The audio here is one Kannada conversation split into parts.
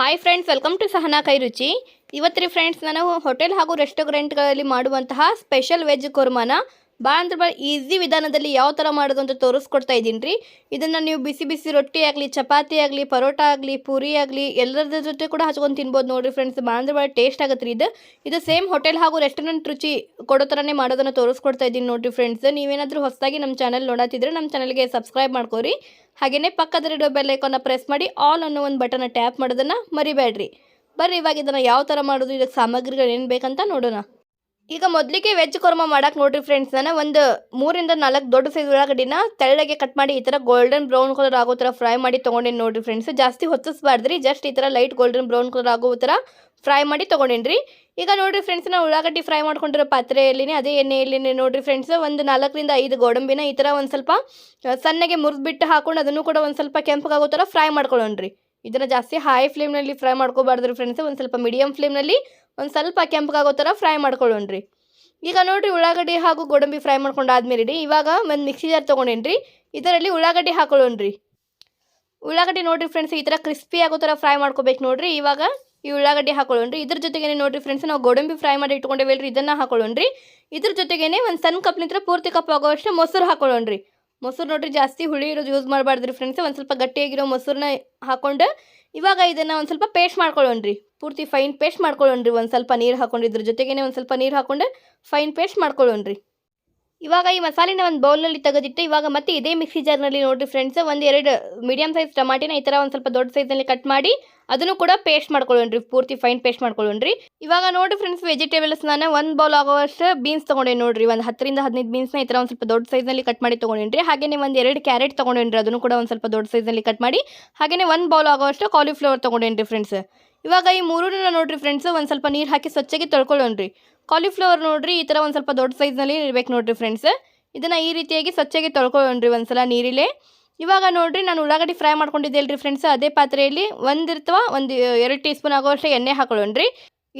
Hi friends welcome to Sahana ಕೈ ರುಚಿ ಇವತ್ತು ರೀ ಫ್ರೆಂಡ್ಸ್ ನಾನು ಹೋಟೆಲ್ ಹಾಗೂ ರೆಸ್ಟೋರೆಂಟ್ಗಳಲ್ಲಿ ಮಾಡುವಂತಹ ಸ್ಪೆಷಲ್ ವೆಜ್ ಕೊರ್ಮಾನ ಭಾಳ ಅಂದ್ರೆ ಈಸಿ ವಿಧಾನದಲ್ಲಿ ಯಾವ ಥರ ಮಾಡೋದು ಅಂತ ತೋರಿಸ್ಕೊಡ್ತಾ ಇದ್ದೀನಿ ರೀ ಇದನ್ನು ನೀವು ಬಿಸಿ ಬಿಸಿ ರೊಟ್ಟಿ ಆಗಲಿ ಚಪಾತಿ ಆಗಲಿ ಪರೋಟ ಆಗಲಿ ಪೂರಿ ಆಗಲಿ ಎಲ್ಲರದ ಜೊತೆ ಕೂಡ ಹಚ್ಕೊಂಡು ತಿನ್ಬೋದು ನೋಡಿರಿ ಫ್ರೆಂಡ್ಸ್ ಭಾಳ ಅಂದ್ರೆ ಟೇಸ್ಟ್ ಆಗುತ್ತೆ ಇದು ಇದು ಸೇಮ್ ಹೋಟೆಲ್ ಹಾಗೂ ರೆಸ್ಟೋರೆಂಟ್ ರುಚಿ ಕೊಡೋ ಥರನೇ ಮಾಡೋದನ್ನು ತೋರಿಸ್ಕೊಡ್ತಾ ಇದ್ದೀನಿ ನೋಡಿರಿ ಫ್ರೆಂಡ್ಸ್ ನೀವೇನಾದರೂ ಹೊಸದಾಗಿ ನಮ್ಮ ಚಾನಲ್ ನೋಡತ್ತಿದ್ರೆ ನಮ್ಮ ಚಾನಲ್ಗೆ ಸಬ್ಸ್ಕ್ರೈಬ್ ಮಾಡ್ಕೋರಿ ಹಾಗೆಯೇ ಪಕ್ಕದಲ್ಲಿರೋ ಬೆಲ್ ಐಕಾನ್ನ ಪ್ರೆಸ್ ಮಾಡಿ ಆಲ್ ಅನ್ನೋ ಒಂದು ಬಟನ್ನ ಟ್ಯಾಪ್ ಮಾಡೋದನ್ನು ಮರಿಬೇಡ್ರಿ. ಬರ್ರಿ, ಇವಾಗ ಇದನ್ನು ಯಾವ ಥರ ಮಾಡೋದು, ಇದಕ್ಕೆ ಸಾಮಗ್ರಿಗಳು ಏನು ಬೇಕಂತ ನೋಡೋಣ. ಈಗ ಮೊದಲಿಗೆ ವೆಜ್ ಕುರ್ಮ ಮಾಡಕ್ಕೆ ನೋಡ್ರಿ ಫ್ರೆಂಡ್ಸ್ ನಾನು ಒಂದು ಮೂರಿಂದ ನಾಲ್ಕು ದೊಡ್ಡ ಸೈಜ್ ಉಳ್ಳಾಗಡ್ಡಿನ ತೆಳ್ಳಗೆ ಕಟ್ ಮಾಡಿ ಈ ಥರ ಗೋಲ್ಡನ್ ಬ್ರೌನ್ ಕಲರ್ ಆಗೋ ಥರ ಫ್ರೈ ಮಾಡಿ ತೊಗೊಂಡೇನಿ ನೋಡ್ರಿ ಫ್ರೆಂಡ್ಸ್ ಜಾಸ್ತಿ ಹೊತ್ತಿಸ್ಬಾರ್ದ್ರಿ ಜಸ್ಟ್ ಈ ಥರ ಲೈಟ್ ಗೋಲ್ಡನ್ ಬ್ರೌನ್ ಕಲರ್ ಆಗೋ ಥರ ಫ್ರೈ ಮಾಡಿ ತೊಗೊಂಡೇನಿ ಈಗ ನೋಡ್ರಿ ಫ್ರೆಂಡ್ಸ್ ನಾವು ಉಳ್ಳಾಗಡ್ಡಿ ಫ್ರೈ ಮಾಡ್ಕೊಂಡಿರೋ ಪಾತ್ರೆಯಲ್ಲಿನೇ, ಅದೇ ಎಣ್ಣೆಯಲ್ಲಿನೇ ನೋಡ್ರಿ ಫ್ರೆಂಡ್ಸ್ ಒಂದು ನಾಲ್ಕರಿಂದ ಐದು ಗೋಡಂಬಿನ ಈ ಥರ ಒಂದು ಸ್ವಲ್ಪ ಸಣ್ಣಗೆ ಸಣ್ಣಗೆ ಮುರಿದ್ಬಿಟ್ಟು ಹಾಕೊಂಡು ಅದನ್ನು ಕೂಡ ಒಂದು ಸ್ವಲ್ಪ ಕೆಂಪಗಾಗೋ ಥರ ಫ್ರೈ ಮಾಡ್ಕೊಳ್ಳೋಣ್ರಿ ಇದನ್ನು ಜಾಸ್ತಿ ಹೈ ಫ್ಲೇಮ್ನಲ್ಲಿ ಫ್ರೈ ಮಾಡ್ಕೋಬಾರ್ದ್ರಿ ಫ್ರೆಂಡ್ಸ್ ಒಂದು ಸ್ವಲ್ಪ ಮೀಡಿಯಮ್ ಫ್ಲೇಮ್ನಲ್ಲಿ ಒಂದು ಸ್ವಲ್ಪ ಕೆಂಪಗಾಗೋ ಥರ ಫ್ರೈ ಮಾಡ್ಕೊಳ್ಳೋಣ್ರಿ. ಈಗ ನೋಡಿರಿ ಉಳ್ಳಾಗಡ್ಡಿ ಹಾಗೂ ಗೋಡಂಬಿ ಫ್ರೈ ಮಾಡ್ಕೊಂಡಾದ್ಮೇಲೆ ರೀ ಇವಾಗ ಒಂದು ಮಿಕ್ಸಿ ಜಾರ್ ತೊಗೊಂಡೇನ್ರಿ, ಇದರಲ್ಲಿ ಉಳ್ಳಾಗಡ್ಡಿ ಹಾಕೊಳ್ಳೋಣ್ರಿ. ಉಳ್ಳಾಗಡ್ಡಿ ನೋಡಿರಿ ಫ್ರೆಂಡ್ಸ್, ಈ ಥರ ಕ್ರಿಸ್ಪಿ ಆಗೋ ಥರ ಫ್ರೈ ಮಾಡ್ಕೋಬೇಕು ನೋಡ್ರಿ. ಇವಾಗ ಈ ಉಳ್ಳಾಗಡ್ಡಿ ಹಾಕೊಳ್ಳೋಣ್ರಿ. ಇದ್ರ ಜೊತೆಗೇ ನೋಡಿರಿ ಫ್ರೆಂಡ್ಸ್, ನಾವು ಗೋಡಂಬಿ ಫ್ರೈ ಮಾಡಿ ಇಟ್ಕೊಂಡೇವಲ್ರಿ, ಇದನ್ನು ಹಾಕೊಳ್ಳೋಣ್ರಿ. ಇದ್ರ ಜೊತೆಗೇನೆ ಒಂದು ಸಣ್ಣ ಕಪ್ನಿಂದ ಪೂರ್ತಿ ಕಪ್ ಆಗೋವಷ್ಟು ಮೊಸರು ಹಾಕೊಳ್ಳೋಣ್ರಿ. ಮೊಸರು ನೋಡ್ರಿ ಜಾಸ್ತಿ ಹುಳಿ ಇರೋದು ಯೂಸ್ ಮಾಡಬಾರ್ದ್ರಿ ಫ್ರೆಂಡ್ಸ್, ಒಂದು ಸ್ವಲ್ಪ ಗಟ್ಟಿಯಾಗಿರೋ ಮೊಸರನ್ನ ಹಾಕೊಂಡು ಇವಾಗ ಇದನ್ನು ಒಂದು ಸ್ವಲ್ಪ ಪೇಸ್ಟ್ ಮಾಡ್ಕೊಳ್ಳೋಣ್ರಿ. ಪೂರ್ತಿ ಫೈನ್ ಪೇಸ್ಟ್ ಮಾಡ್ಕೊಳ್ಳೋಣ್ರಿ. ಒಂದು ಸ್ವಲ್ಪ ನೀರು ಹಾಕೊಂಡು ಇದ್ರ ಜೊತೆಗೇನೆ ಒಂದು ಸ್ವಲ್ಪ ನೀರು ಹಾಕೊಂಡು ಫೈನ್ ಪೇಸ್ಟ್ ಮಾಡ್ಕೊಳ್ಳೋಣ್ರಿ. ಇವಾಗ ಈ ಮಸಾಲಿನ ಒಂದು ಬೌಲ್ನಲ್ಲಿ ತೆಗೆದಿಟ್ಟು ಇವಾಗ ಮತ್ತೆ ಇದೇ ಮಿಕ್ಸಿ ಜಾರ್ನಲ್ಲಿ ನೋಡಿರಿ ಫ್ರೆಂಡ್ಸ್ ಒಂದು ಎರಡು ಮೀಡಿಯಮ್ ಸೈಜ್ ಟಮಾಟಿನ ಈ ಥರ ಒಂದು ಸ್ವಲ್ಪ ದೊಡ್ಡ ಸೈಜ್ನಲ್ಲಿ ಕಟ್ ಮಾಡಿ ಅದನ್ನು ಕೂಡ ಪೇಸ್ಟ್ ಮಾಡ್ಕೊಳ್ಳೋಣ್ರಿ. ಪೂರ್ತಿ ಫೈನ್ ಪೇಸ್ಟ್ ಮಾಡ್ಕೊಳ್ಳೋಣ್ರಿ. ಇವಾಗ ನೋಡಿ ಫ್ರೆಂಡ್ಸ್ ವೆಜಿಟೇಬಲ್ಸ್ ನಾನು ಒಂದು ಬೌಲ್ ಆಗೋವಷ್ಟು ಬೀನ್ಸ್ ತೊಗೊಂಡೇನಿ ನೋಡಿರಿ. ಒಂದು ಹತ್ತರಿಂದ ಹದಿನೈದು ಬೀನ್ಸ್ನ ಈ ಥರ ಒಂದು ಸ್ವಲ್ಪ ದೊಡ್ಡ ಸೈಜ್ನಲ್ಲಿ ಕಟ್ ಮಾಡಿ ತೊಗೊಂಡೇನ್ರಿ. ಹಾಗೆಯೇ ಒಂದು ಎರಡು ಕ್ಯಾರೆಟ್ ತೊಗೊಂಡೇನ್ರಿ. ಅದನ್ನು ಕೂಡ ಒಂದು ಸ್ವಲ್ಪ ದೊಡ್ಡ ಸೈಜ್ನಲ್ಲಿ ಕಟ್ ಮಾಡಿ ಹಾಗೆಯೇ ಒಂದು ಬೌಲ್ ಆಗೋವಷ್ಟು ಕಾಲಿಫ್ಲವರ್ ತೊಗೊಂಡೇನ್ರಿ ಫ್ರೆಂಡ್ಸ್ ಇವಾಗ ಈ ಮೂರನ್ನ ನೋಡ್ರಿ ಫ್ರೆಂಡ್ಸ್ ಒಂದು ಸ್ವಲ್ಪ ನೀರು ಹಾಕಿ ಸ್ವಚ್ಛಗೆ ತೊಳ್ಕೊಳ್ಳೋಣ್ರಿ. ಕಾಲಿಫ್ಲವರ್ ನೋಡ್ರಿ, ಈ ಥರ ಒಂದು ಸ್ವಲ್ಪ ದೊಡ್ಡ ಸೈಜ್ನಲ್ಲಿ ಇರ್ಬೇಕು ನೋಡ್ರಿ ಫ್ರೆಂಡ್ಸ್ ಇದನ್ನು ಈ ರೀತಿಯಾಗಿ ಸ್ವಚ್ಛಗೆ ತೊಳ್ಕೊಳ್ಳೋಣ್ರಿ ಒಂದ್ಸಲ ನೀರಿಲೆ. ಇವಾಗ ನೋಡ್ರಿ ನಾನು ಉಳ್ಳಾಗಡ್ಡಿ ಫ್ರೈ ಮಾಡ್ಕೊಂಡಿದ್ದೆ ಅಲ್ರಿ ಫ್ರೆಂಡ್ಸ್ ಅದೇ ಪಾತ್ರೆಯಲ್ಲಿ ಒಂದು ಇರ್ತವ, ಒಂದು, ಎರಡು ಟೀ ಸ್ಪೂನ್ ಆಗೋವಷ್ಟು ಎಣ್ಣೆ ಹಾಕೊಳ್ಳೋಣ್ರಿ.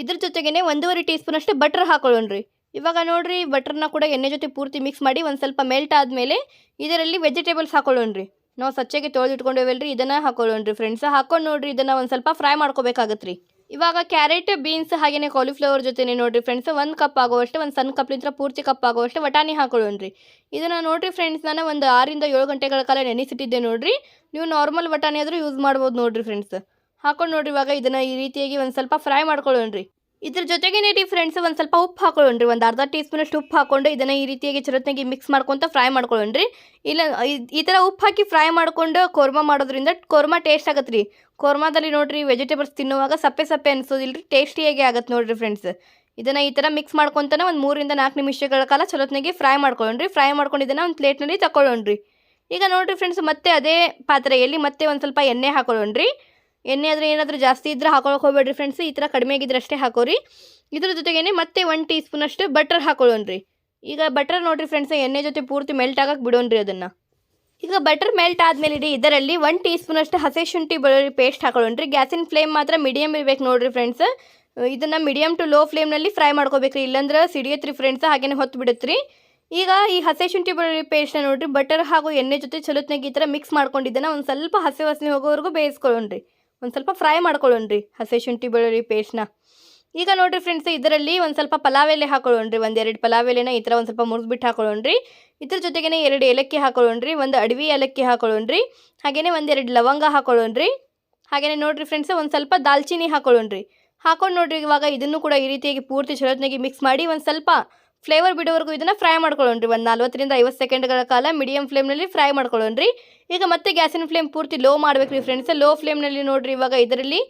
ಇದ್ರ ಜೊತೆಗೇ ಒಂದೂವರೆ ಟೀ ಸ್ಪೂನ್ ಅಷ್ಟು ಬಟರ್ ಹಾಕೊಳ್ಳೋಣ್ರಿ. ಇವಾಗ ನೋಡ್ರಿ ಬಟರ್ನ ಕೂಡ ಎಣ್ಣೆ ಜೊತೆ ಪೂರ್ತಿ ಮಿಕ್ಸ್ ಮಾಡಿ ಒಂದು ಸ್ವಲ್ಪ ಮೆಲ್ಟ್ ಆದಮೇಲೆ ಇದರಲ್ಲಿ ವೆಜಿಟೇಬಲ್ಸ್ ಹಾಕೊಳ್ಳೋಣ್ರಿ. ನಾವು ಸ್ವಚ್ಛಗೆ ತೊಳೆದಿಟ್ಕೊಂಡಿವಲ್ರಿ, ಇದನ್ನು ಹಾಕೊಳ್ಳೋಣ್ರಿ ಫ್ರೆಂಡ್ಸ್ ಹಾಕೊಂಡು ನೋಡ್ರಿ, ಇದನ್ನು ಒಂದು ಸ್ವಲ್ಪ ಫ್ರೈ ಮಾಡ್ಕೋಬೇಕಾಗತ್ತೆ ಇವಾಗ ಕ್ಯಾರೆಟ್ ಬೀನ್ಸ್ ಹಾಗೆಯೇ ಕಾಲಿಫ್ಲವರ್ ಜೊತೆನೇ ನೋಡ್ರಿ ಫ್ರೆಂಡ್ಸ್ ಒಂದು ಕಪ್ ಆಗೋವಷ್ಟು, ಒಂದು ಸಣ್ಣ ಕಪ್ಲಿಂದ ಪೂರ್ತಿ ಕಪ್ ಆಗೋವಷ್ಟು ವಟಾಣಿ ಹಾಕೊಳ್ಳೋಣ್ರಿ. ಇದನ್ನು ನೋಡ್ರಿ ಫ್ರೆಂಡ್ಸ್ ನಾನು ಒಂದು ಆರಿಂದ ಏಳು ಗಂಟೆಗಳ ಕಾಲ ನೆನೆಸಿಟ್ಟಿದ್ದೆ ನೋಡ್ರಿ. ನೀವು ನಾರ್ಮಲ್ ವಟಾಣಿ ಆದರೂ ಯೂಸ್ ಮಾಡ್ಬೋದು ನೋಡ್ರಿ ಫ್ರೆಂಡ್ಸ್ ಹಾಕೊಂಡು ನೋಡ್ರಿ ಇವಾಗ ಇದನ್ನು ಈ ರೀತಿಯಾಗಿ ಒಂದು ಸ್ವಲ್ಪ ಫ್ರೈ ಮಾಡ್ಕೊಳ್ಳೋಣ್ರಿ. ಇದ್ರ ಜೊತೆಗೆ ರೀ ಫ್ರೆಂಡ್ಸ್ ಒಂದು ಸ್ವಲ್ಪ ಉಪ್ಪು ಹಾಕೊಳ್ಳೋಣ್ರಿ. ಒಂದು ಅರ್ಧ ಟೀ ಸ್ಪೂನಷ್ಟು ಉಪ್ಪು ಹಾಕೊಂಡು ಇದನ್ನು ಈ ರೀತಿಯಾಗಿ ಚರತ್ನಾಗಿ ಮಿಕ್ಸ್ ಮಾಡ್ಕೊತ ಫ್ರೈ ಮಾಡ್ಕೊಳ್ಳೋಣ್ರಿ. ಇಲ್ಲ ಈ ಥರ ಉಪ್ಪು ಹಾಕಿ ಫ್ರೈ ಮಾಡ್ಕೊಂಡು ಕೋರ್ಮಾ ಮಾಡೋದ್ರಿಂದ ಕೋರ್ಮಾ ಟೇಸ್ಟ್ ಆಗುತ್ತೆ ರೀ ಕೋರ್ಮಾದಲ್ಲಿ ನೋಡಿರಿ ವೆಜಿಟೇಬಲ್ಸ್ ತಿನ್ನುವಾಗ ಸಪ್ಪೆ ಸಪ್ಪೆ ಅನಿಸೋದಿಲ್ಲ ರೀ ಟೇಸ್ಟಿಯಾಗಿ ಆಗತ್ತೆ ನೋಡಿರಿ ಫ್ರೆಂಡ್ಸ್ ಇದನ್ನು ಈ ಥರ ಮಿಕ್ಸ್ ಮಾಡ್ಕೊತಾನೆ ಒಂದು ಮೂರಿಂದ ನಾಲ್ಕು ನಿಮಿಷಗಳ ಕಾಲ ಚಲೋತ್ನಾಗಿ ಫ್ರೈ ಮಾಡ್ಕೊಳ್ಳೋಣ್ರಿ. ಫ್ರೈ ಮಾಡ್ಕೊಂಡು ಇದನ್ನು ಒಂದು ಪ್ಲೇಟ್ನಲ್ಲಿ ತಗೊಳ್ಳೋಣ್ರಿ ಈಗ ನೋಡ್ರಿ ಫ್ರೆಂಡ್ಸ್ ಮತ್ತೆ ಅದೇ ಪಾತ್ರೆಯಲ್ಲಿ ಮತ್ತೆ ಒಂದು ಸ್ವಲ್ಪ ಎಣ್ಣೆ ಹಾಕೊಳ್ಳೋಣ್ರಿ. ಎಣ್ಣೆ ಆದರೆ ಏನಾದರೂ ಜಾಸ್ತಿ ಇದ್ರೆ ಹಾಕೊಳಕ್ಕೆ ಹೋಗ್ಬೇಡ್ರಿ ಫ್ರೆಂಡ್ಸ್ ಈ ಥರ ಕಡಿಮೆ ಆಗಿದ್ರೆ ಅಷ್ಟೇ ಹಾಕೋರಿ. ಇದ್ರ ಜೊತೆಗೇನೆ ಮತ್ತೆ ಒನ್ ಟೀ ಸ್ಪೂನಷ್ಟು ಬಟರ್ ಹಾಕೊಳ್ಳೋಣ್ರಿ. ಈಗ ಬಟರ್ ನೋಡಿರಿ ಫ್ರೆಂಡ್ಸ್ ಎಣ್ಣೆ ಜೊತೆ ಪೂರ್ತಿ ಮೆಲ್ಟ್ ಆಗಕ್ಕೆ ಬಿಡೋಣ್ರಿ ಅದನ್ನು. ಈಗ ಬಟರ್ ಮೆಲ್ಟ್ ಆದಮೇಲೆ ಇಡೀ ಇದರಲ್ಲಿ ಒನ್ ಟೀ ಸ್ಪೂನಷ್ಟು ಹಸಿ ಶುಂಠಿ ಬೆಳ್ಳುಳ್ಳಿ ಪೇಸ್ಟ್ ಹಾಕೊಳ್ಳೋಣ್ರಿ. ಗ್ಯಾಸಿನ ಫ್ಲೇಮ್ ಮಾತ್ರ ಮೀಡಿಯಮ್ ಇರಬೇಕು ನೋಡಿರಿ ಫ್ರೆಂಡ್ಸ್ ಇದನ್ನು ಮೀಡಿಯಮ್ ಟು ಲೋ ಫ್ಲೇಮ್ನಲ್ಲಿ ಫ್ರೈ ಮಾಡ್ಕೋಬೇಕ್ರಿ. ಇಲ್ಲಾಂದ್ರೆ ಸಿಡಿಯತ್ರಿ ಫ್ರೆಂಡ್ಸ್ ಹಾಗೇನೆ ಹೊತ್ತು ಬಿಡುತ್ತೆ ಈಗ ಈ ಹಸಿ ಶುಂಠಿ ಬೆಳ್ಳುಳ್ಳಿ ಪೇಸ್ಟ್ನ ನೋಡಿರಿ ಬಟರ್ ಹಾಗೂ ಎಣ್ಣೆ ಜೊತೆ ಚಲೋತ್ನಾಗ ಈ ಥರ ಮಿಕ್ಸ್ ಮಾಡ್ಕೊಂಡಿದ್ದನ್ನು ಒಂದು ಸ್ವಲ್ಪ ಹಸಿ ಹೋಗೋವರೆಗೂ ಬೇಯಿಸ್ಕೊಳ್ಳೋಣ್ರಿ. ಒಂದು ಸ್ವಲ್ಪ ಫ್ರೈ ಮಾಡ್ಕೊಳ್ಳೋಣ್ರಿ, ಹಸಿ ಶುಂಠಿ ಬೆಳ್ಳುಳ್ಳಿ ಪೇಸ್ಟ್ನ ಈಗ ನೋಡಿರಿ ಫ್ರೆಂಡ್ಸ್ ಇದರಲ್ಲಿ ಒಂದು ಸ್ವಲ್ಪ ಪಲಾವ್ ಎಲೆ ಹಾಕೊಳ್ಳೋಣ್ರಿ, ಒಂದು ಎರಡು ಪಲಾವ್ ಎಲೆನ ಈ ಥರ ಒಂದು ಸ್ವಲ್ಪ ಮುರಿದ್ಬಿಟ್ಟು ಹಾಕೊಳ್ಳೋಣ್ರಿ. ಇದ್ರ ಜೊತೆಗೇ ಎರಡು ಏಲಕ್ಕಿ ಹಾಕೊಳ್ಳೋಣ್ರಿ, ಒಂದು ಅಡವಿ ಏಲಕ್ಕಿ ಹಾಕೊಳ್ಳೋಣ್ರಿ ಹಾಗೆಯೇ ಒಂದೆರಡು ಲವಂಗ ಹಾಕೊಳ್ಳೋಣ್ರಿ. ಹಾಗೆಯೇ ನೋಡಿರಿ ಫ್ರೆಂಡ್ಸ್ ಒಂದು ಸ್ವಲ್ಪ ದಾಲ್ಚಿನ್ನಿ ಹಾಕೊಳ್ಳೋಣ್ರಿ. ಹಾಕೊಂಡು ನೋಡ್ರಿ ಇವಾಗ ಇದನ್ನು ಕೂಡ ಈ ರೀತಿಯಾಗಿ ಪೂರ್ತಿ ಚಲೋತ್ನಾಗಿ ಮಿಕ್ಸ್ ಮಾಡಿ ಒಂದು ಸ್ವಲ್ಪ ಫ್ಲೇವರ್ ಬಿಡೋವರೆಗೂ ಇದನ್ನು ಫ್ರೈ ಮಾಡ್ಕೊಳ್ಳೋಣ್ರಿ. ಒಂದು ನಲ್ವತ್ತರಿಂದ ಐವತ್ತು ಸೆಕೆಂಡ್ಗಳ ಕಾಲ ಮೀಡಿಯಮ್ ಫ್ಲೇಮ್ನಲ್ಲಿ ಫ್ರೈ ಮಾಡ್ಕೊಳ್ಳೋಣ್ರಿ. ಈಗ ಮತ್ತೆ ಗ್ಯಾಸಿನ ಫ್ಲೇಮ್ ಪೂರ್ತಿ ಲೋ ಮಾಡಬೇಕು ರೀ ಫ್ರೆಂಡ್ಸ್ ಲೋ ಫ್ಲೇಮ್ನಲ್ಲಿ ನೋಡಿರಿ ಇವಾಗ ಇದರಲ್ಲಿ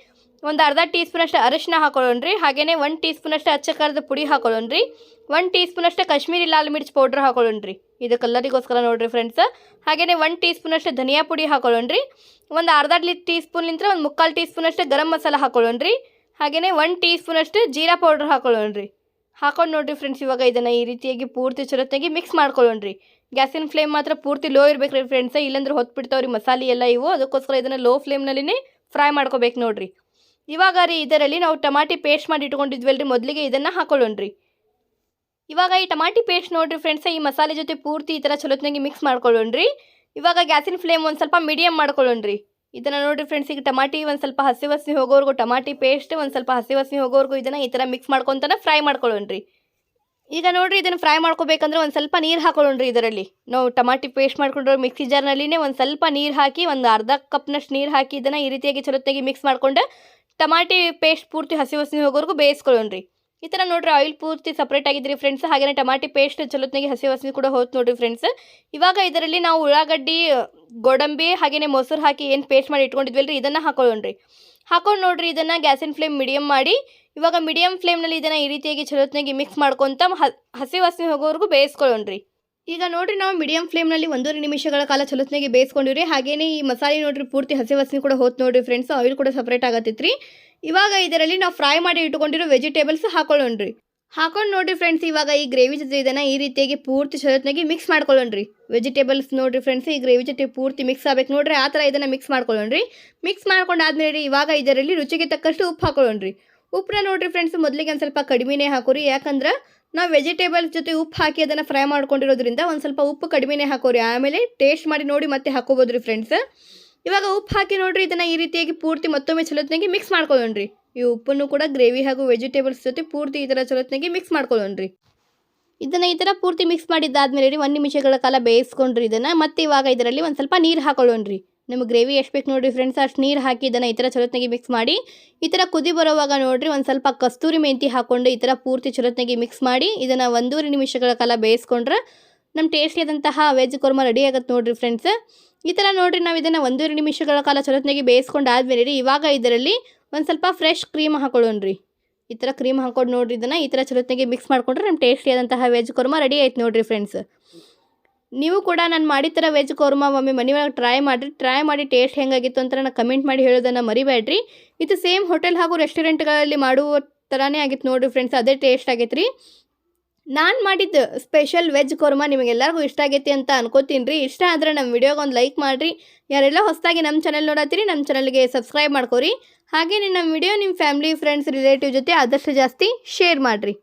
ಒಂದು ಅರ್ಧ ಟೀ ಸ್ಪೂನಷ್ಟು ಅರಿಶಿನ ಹಾಕೊಳ್ಳೋಣ್ರಿ. ಹಾಗೆಯೇ ಒಂದು ಟೀ ಸ್ಪೂನಷ್ಟು ಅಚ್ಚ ಖಾರದ ಪುಡಿ ಹಾಕೊಳ್ಳೋಣ್ರಿ. ಒಂದು ಟೀ ಸ್ಪೂನಷ್ಟು ಕಾಶ್ಮೀರಿ ಲಾಲ್ ಮಿರ್ಚ್ ಪೌಡ್ರ್ ಹಾಕೊಳ್ಳೋಣ್ರಿ. ಇದು ಕಲ್ಲರಿಗೋಸ್ಕರ ನೋಡಿರಿ ಫ್ರೆಂಡ್ಸ್ ಹಾಗೆಯೇ ಒಂದು ಟೀ ಸ್ಪೂನಷ್ಟು ಧನಿಯಾ ಪುಡಿ ಹಾಕೊಳ್ಳೋಣ್ರಿ. ಒಂದು ಅರ್ಧ ಟೀ ಸ್ಪೂನ್ಲಿಂದ ಒಂದು ಮುಕ್ಕಾಲು ಟೀ ಸ್ಪೂನಷ್ಟು ಗರಂ ಮಸಾಲ ಹಾಕೊಳ್ಳೋಣ್ರಿ. ಹಾಗೆಯೇ ಒಂದು ಟೀ ಸ್ಪೂನಷ್ಟು ಜೀರಾ ಪೌಡ್ರ್ ಹಾಕೊಳ್ಳೋಣ್ರಿ. ಹಾಕೊಂಡು ನೋಡ್ರಿ ಫ್ರೆಂಡ್ಸ್ ಇವಾಗ ಇದನ್ನು ಈ ರೀತಿಯಾಗಿ ಪೂರ್ತಿ ಚಲೋತ್ತಾಗಿ ಮಿಕ್ಸ್ ಮಾಡ್ಕೊಳ್ಳೋಣ್ರಿ. ಗ್ಯಾಸಿನ ಫ್ಲೇಮ್ ಮಾತ್ರ ಪೂರ್ತಿ ಲೋ ಇರಬೇಕ್ರಿ ಫ್ರೆಂಡ್ಸ್ ಇಲ್ಲಾಂದ್ರೆ ಹೊತ್ಬಿಡ್ತಾವ್ರಿ ಮಸಾಲೆ ಎಲ್ಲ ಇವು. ಅದಕ್ಕೋಸ್ಕರ ಇದನ್ನು ಲೋ ಫ್ಲೇಮ್ನಲ್ಲಿನೇ ಫ್ರೈ ಮಾಡ್ಕೋಬೇಕು ನೋಡಿರಿ. ಇವಾಗ ರೀ ಇದರಲ್ಲಿ ನಾವು ಟಮಾಟಿ ಪೇಸ್ಟ್ ಮಾಡಿ ಇಟ್ಕೊಂಡಿದ್ವಲ್ರಿ, ಮೊದಲಿಗೆ ಇದನ್ನು ಹಾಕೊಳ್ಳೋಣ್ರಿ. ಇವಾಗ ಈ ಟಮಾಟಿ ಪೇಸ್ಟ್ ನೋಡಿರಿ ಫ್ರೆಂಡ್ಸ್ ಈ ಮಸಾಲೆ ಜೊತೆ ಪೂರ್ತಿ ಈ ಥರ ಚಲೋತ್ನಾಗಿ ಮಿಕ್ಸ್ ಮಾಡ್ಕೊಳ್ಳೋಣ್ರಿ. ಇವಾಗ ಗ್ಯಾಸಿನ ಫ್ಲೇಮ್ ಒಂದು ಸ್ವಲ್ಪ ಮೀಡಿಯಮ್ ಮಾಡ್ಕೊಳ್ಳೋಣ್ರಿ. ಇದನ್ನು ನೋಡಿರಿ ಫ್ರೆಂಡ್ಸ್ ಈಗ ಟಮಾಟಿ ಒಂದು ಸ್ವಲ್ಪ ಹಸಿ ವಾಸನೆ ಹೋಗೋವರೆಗೂ, ಟಮಾಟಿ ಪೇಸ್ಟ್ ಒಂದು ಸ್ವಲ್ಪ ಹಸಿ ಹೋಗೋವರೆಗೂ ಇದನ್ನು ಈ ಥರ ಮಿಕ್ಸ್ ಮಾಡ್ಕೊತಾನೆ ಫ್ರೈ ಮಾಡ್ಕೊಳ್ಳೋಣ್ರಿ. ಈಗ ನೋಡ್ರಿ ಇದನ್ನು ಫ್ರೈ ಮಾಡ್ಕೋಬೇಕಂದ್ರೆ ಒಂದು ಸ್ವಲ್ಪ ನೀರು ಹಾಕೊಳ್ಳೋಣ್ರಿ ಇದರಲ್ಲಿ. ನಾವು ಟಮಾಟಿ ಪೇಸ್ಟ್ ಮಾಡ್ಕೊಂಡ್ರೆ ಮಿಕ್ಸಿ ಜಾರ್ನಲ್ಲಿನೇ ಒಂದು ಸ್ವಲ್ಪ ನೀರು ಹಾಕಿ ಒಂದು ಅರ್ಧ ಕಪ್ನಷ್ಟು ನೀರು ಹಾಕಿ ಇದನ್ನು ಈ ರೀತಿಯಾಗಿ ಚಲೋತ್ತಾಗಿ ಮಿಕ್ಸ್ ಮಾಡ್ಕೊಂಡು ಟಮಾಟಿ ಪೇಸ್ಟ್ ಪೂರ್ತಿ ಹಸಿ ಹಸಿ ಹೋಗೋರ್ಗು ಬೇಯಿಸ್ಕೊಳ್ಳೋಣ್ರಿ. ಈ ಥರ ನೋಡ್ರಿ ಆಯಿಲ್ ಪೂರ್ತಿ ಸಪ್ರೇಟ್ ಆಗಿದ್ರಿ ಫ್ರೆಂಡ್ಸ್ ಹಾಗೆಯೇ ಟಮಾಟಿ ಪೇಸ್ಟ್ ಚಲೋತ್ನಾಗೆ ಹಸಿ ವಾಸನೆ ಕೂಡ ಹೋಯ್ತು ನೋಡ್ರಿ ಫ್ರೆಂಡ್ಸ್ ಇವಾಗ ಇದರಲ್ಲಿ ನಾವು ಉಳ್ಳಾಗಡ್ಡಿ, ಗೋಡಂಬಿ ಹಾಗೆಯೇ ಮೊಸರು ಹಾಕಿ ಏನು ಪೇಸ್ಟ್ ಮಾಡಿ ಇಟ್ಕೊಂಡಿದ್ವಲ್ರಿ, ಇದನ್ನು ಹಾಕೊಳ್ಳೋಣ್ರಿ. ಹಾಕೊಂಡು ನೋಡ್ರಿ, ಇದನ್ನು ಗ್ಯಾಸಿನ ಫ್ಲೇಮ್ ಮೀಡಿಯಮ್ ಮಾಡಿ. ಇವಾಗ ಮೀಡಿಯಮ್ ಫ್ಲೇಮ್ನಲ್ಲಿ ಇದನ್ನು ಈ ರೀತಿಯಾಗಿ ಚಲೋತ್ನಾಗಿ ಮಿಕ್ಸ್ ಮಾಡ್ಕೊತ ಹಸಿ ವಾಸನೆ ಹೋಗೋವರೆಗೂ ಬೇಯಿಸ್ಕೊಳ್ಳೋಣ್ರಿ. ಈಗ ನೋಡ್ರಿ, ನಾವು ಮೀಡಿಯಂ ಫ್ಲೇಮ್ನಲ್ಲಿ ಒಂದೂವರೆ ನಿಮಿಷಗಳ ಕಾಲ ಚಲೋತ್ನಾಗಿ ಬೇಯಿಸ್ಕೊಂಡಿವ್ರಿ. ಹಾಗೇನೇ ಈ ಮಸಾಲೆ ನೋಡ್ರಿ, ಪೂರ್ತಿ ಹಸಿ ವಾಸನೆ ಕೂಡ ಹೋತ್ ನೋಡ್ರಿ ಫ್ರೆಂಡ್ಸ್ ಆಯಿಲ್ ಕೂಡ ಸಪ್ರೇಟ್ ಆಗತ್ತೈತ್ರಿ. ಇವಾಗ ಇದರಲ್ಲಿ ನಾವು ಫ್ರೈ ಮಾಡಿ ಇಟ್ಕೊಂಡಿರೋ ವೆಜಿಟೇಬಲ್ಸ್ ಹಾಕೊಳ್ಳೋಣ್ರಿ. ಹಾಕೊಂಡು ನೋಡ್ರಿ ಫ್ರೆಂಡ್ಸ್ ಇವಾಗ ಈ ಗ್ರೇವಿ ಜೊತೆ ಇದನ್ನು ಈ ರೀತಿಯಾಗಿ ಪೂರ್ತಿ ಚಲೋತ್ನಾಗಿ ಮಿಕ್ಸ್ ಮಾಡ್ಕೊಳ್ಳೋಣ್ರಿ. ವೆಜಿಟೇಬಲ್ಸ್ ನೋಡಿರಿ ಫ್ರೆಂಡ್ಸ್ ಈ ಗ್ರೇವಿ ಜೊತೆ ಪೂರ್ತಿ ಮಿಕ್ಸ್ ಆಗಬೇಕು ನೋಡ್ರಿ, ಆ ಥರ ಇದನ್ನು ಮಿಕ್ಸ್ ಮಾಡ್ಕೊಳ್ಳೋಣ್ರಿ. ಮಿಕ್ಸ್ ಮಾಡ್ಕೊಂಡಾದ್ಮೇಲೆ ಇವಾಗ ಇದರಲ್ಲಿ ರುಚಿಗೆ ತಕ್ಕಷ್ಟು ಉಪ್ಪು ಹಾಕೊಳ್ಳೋಣ್ರಿ. ಉಪ್ಪನ್ನ ನೋಡ್ರಿ ಫ್ರೆಂಡ್ಸ್ ಮೊದಲಿಗೆ ಒಂದು ಸ್ವಲ್ಪ ಕಡಿಮೆನೇ ಹಾಕೋರಿ, ಯಾಕಂದ್ರೆ ನಾವು ವೆಜಿಟೇಬಲ್ಸ್ ಜೊತೆ ಉಪ್ಪು ಹಾಕಿ ಅದನ್ನು ಫ್ರೈ ಮಾಡ್ಕೊಂಡಿರೋದ್ರಿಂದ ಒಂದು ಸ್ವಲ್ಪ ಉಪ್ಪು ಕಡಿಮೆನೇ ಹಾಕೋರಿ. ಆಮೇಲೆ ಟೇಸ್ಟ್ ಮಾಡಿ ನೋಡಿ ಮತ್ತೆ ಹಾಕೋಬೋದ್ರಿ ಫ್ರೆಂಡ್ಸ್ ಇವಾಗ ಉಪ್ಪು ಹಾಕಿ ನೋಡ್ರಿ, ಇದನ್ನು ಈ ರೀತಿಯಾಗಿ ಪೂರ್ತಿ ಮತ್ತೊಮ್ಮೆ ಚಲೋತ್ನಾಗಿ ಮಿಕ್ಸ್ ಮಾಡ್ಕೊಳ್ಳೋಣ್ರಿ. ಈ ಉಪ್ಪನ್ನು ಕೂಡ ಗ್ರೇವಿ ಹಾಗೂ ವೆಜಿಟೇಬಲ್ಸ್ ಜೊತೆ ಪೂರ್ತಿ ಈ ಥರ ಚಲೋತ್ನಾಗಿ ಮಿಕ್ಸ್ ಮಾಡ್ಕೊಳ್ಳೋಣ್ರಿ. ಇದನ್ನು ಈ ಥರ ಪೂರ್ತಿ ಮಿಕ್ಸ್ ಮಾಡಿದ್ದಾದ್ಮೇಲೆ ರೀ ಒಂದು ನಿಮಿಷಗಳ ಕಾಲ ಬೇಯಿಸ್ಕೊಂಡ್ರಿ ಇದನ್ನು, ಮತ್ತೆ ಇವಾಗ ಇದರಲ್ಲಿ ಒಂದು ಸ್ವಲ್ಪ ನೀರು ಹಾಕೊಳ್ಳೋಣ್ರಿ. ನಮ್ಮ ಗ್ರೇವಿ ಎಷ್ಟು ಬೇಕು ನೋಡಿರಿ ಫ್ರೆಂಡ್ಸ್ ಅಷ್ಟು ನೀರು ಹಾಕಿ ಇದನ್ನು ಈ ಥರ ಚಲೋತ್ನಾಗಿ ಮಿಕ್ಸ್ ಮಾಡಿ, ಈ ಥರ ಕುದಿ ಬರುವಾಗ ನೋಡಿರಿ ಒಂದು ಸ್ವಲ್ಪ ಕಸ್ತೂರಿ ಮೆಂತಿ ಹಾಕ್ಕೊಂಡು ಈ ಥರ ಪೂರ್ತಿ ಚಲೋತ್ನಾಗಿ ಮಿಕ್ಸ್ ಮಾಡಿ ಇದನ್ನು ಒಂದೂವರೆ ನಿಮಿಷಗಳ ಕಾಲ ಬೇಯಿಸ್ಕೊಂಡ್ರೆ ನಮ್ಮ ಟೇಸ್ಟಿಯಾದಂತಹ ವೆಜ್ ಕುರ್ಮ ರೆಡಿ ಆಗುತ್ತೆ ನೋಡಿರಿ ಫ್ರೆಂಡ್ಸ್ ಈ ಥರ ನೋಡ್ರಿ ನಾವು ಇದನ್ನು ಒಂದೂವರೆ ನಿಮಿಷಗಳ ಕಾಲ ಚಲೋತ್ನಾಗಿ ಬೇಯಿಸ್ಕೊಂಡು ಆದ್ಮೇಲೆ ರೀ ಇವಾಗ ಇದರಲ್ಲಿ ಒಂದು ಸ್ವಲ್ಪ ಫ್ರೆಶ್ ಕ್ರೀಮ್ ಹಾಕೊಳ್ಳೋಣ್ರಿ. ಈ ಥರ ಕ್ರೀಮ್ ಹಾಕೊಂಡು ನೋಡ್ರಿ ಇದನ್ನು, ಈ ಥರ ಚಲೋತ್ನಾಗಿ ಮಿಕ್ಸ್ ಮಾಡಿಕೊಂಡ್ರೆ ನಮ್ಮ ಟೇಸ್ಟಿಯಾದಂತಹ ವೆಜ್ ಕೋರ್ಮಾ ರೆಡಿ ಆಯ್ತು ನೋಡ್ರಿ ಫ್ರೆಂಡ್ಸ್ ನೀವು ಕೂಡ ನಾನು ಮಾಡಿದ ಥರ ವೆಜ್ ಕೋರ್ಮಾ ಒಮ್ಮೆ ಮನೆ ಒಳಗೆ ಟ್ರೈ ಮಾಡಿರಿ ಟ್ರೈ ಮಾಡಿ ಟೇಸ್ಟ್ ಹೆಂಗಾಗಿತ್ತು ಅಂತ ನಾನು ಕಮೆಂಟ್ ಮಾಡಿ ಹೇಳೋದನ್ನು ಮರಿಬೇಡ್ರಿ ಇದು ಸೇಮ್ ಹೋಟೆಲ್ ಹಾಗೂ ರೆಸ್ಟೋರೆಂಟ್ಗಳಲ್ಲಿ ಮಾಡುವ ಥರನೇ ಆಗಿತ್ತು ನೋಡಿರಿ ಫ್ರೆಂಡ್ಸ್ ಅದೇ ಟೇಸ್ಟ್ ಆಗೈತೆ ರೀ ನಾನು ಮಾಡಿದ್ದು ಸ್ಪೆಷಲ್ ವೆಜ್ ಕೊರ್ಮಾ ನಿಮಗೆಲ್ಲರಿಗೂ ಇಷ್ಟ ಆಗೈತಿ ಅಂತ ಅನ್ಕೋತೀನಿ ರೀ ಇಷ್ಟ ಆದರೆ ನಮ್ಮ ವಿಡಿಯೋಗೆ ಒಂದು ಲೈಕ್ ಮಾಡಿರಿ. ಯಾರೆಲ್ಲ ಹೊಸದಾಗಿ ನಮ್ಮ ಚಾನಲ್ ನೋಡತ್ತೀರಿ ನಮ್ಮ ಚಾನಲ್ಗೆ ಸಬ್ಸ್ಕ್ರೈಬ್ ಮಾಡ್ಕೋರಿ. ಹಾಗೆಯೇ ನಮ್ಮ ವಿಡಿಯೋ ನಿಮ್ಮ ಫ್ಯಾಮಿಲಿ ಫ್ರೆಂಡ್ಸ್ ರಿಲೇಟಿವ್ ಜೊತೆ ಆದಷ್ಟು ಜಾಸ್ತಿ ಶೇರ್ ಮಾಡಿರಿ.